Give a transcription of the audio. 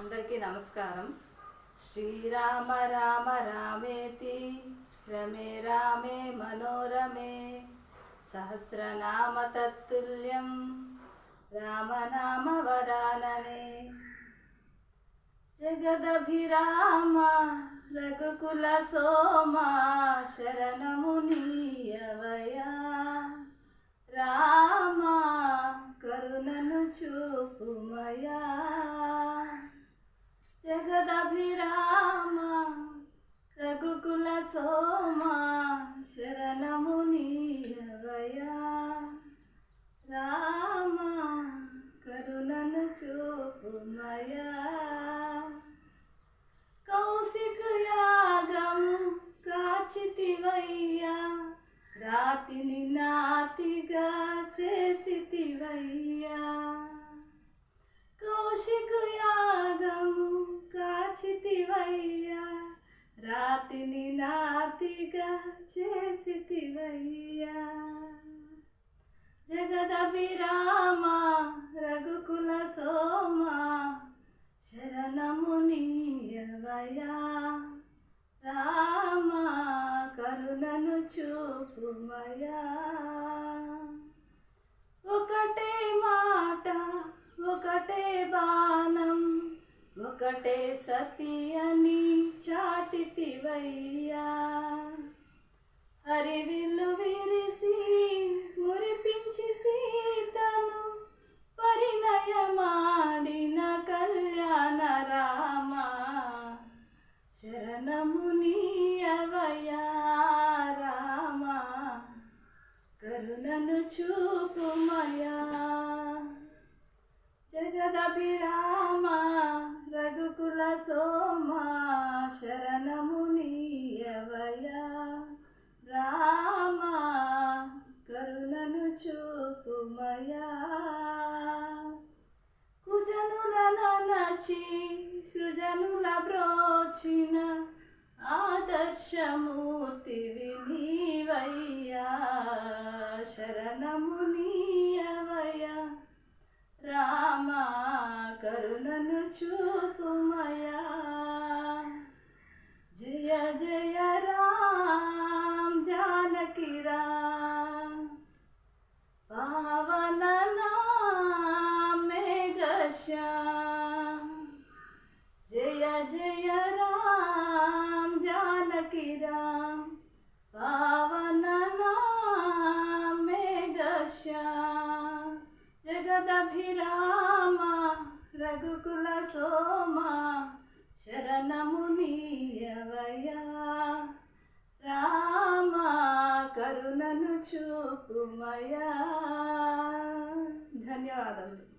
అందరికీ నమస్కారం. శ్రీరామ రామ రామేతి రమే రామే మనోరమే. సహస్రనామ తత్తుల్యం రామనామ వరాననే. జగదభిరామ రఘుకుల సోమా శరణము చూపుమయా కౌశిక యాగము కాచితివయ్యా. రాతిని నాతిగా చేసితివయ్యా. కౌశిక యాగము కాచితివయ్యా. రాతిని నాతిగా చేసితివయ్యా. జగదభిరామ ప్రభువయా ఒకటే మాట ఒకటే బాణం ఒకటే సతి అని చాటితివయ్యా. హరివిల్లు విరిసి మురిపించి సీతను పరిణయమాడిన కళ్యాణ రామ. శరణము నీయవయా కరుణను చూపుమయా జగదభిరామ రఘుకుల సోమా శరణము నీయవయా రామ కరుణను చూపుమయా కుజనుల నచి సృజనుల బ్రోచిన శరణము నీయవయ్యా రామ కరుణను చూపుమయా జయ జయ రామ్ జానకి రామ్ పావన మేఘశ్యామ్ జయ జయ రామ్ జానకి రామ్ మేఘశ్యామ్ జగదభిరామ రఘుకుల సోమ శరణము నీయవయా రామ కరుణను చూపుమయా ధన్యవాదములు.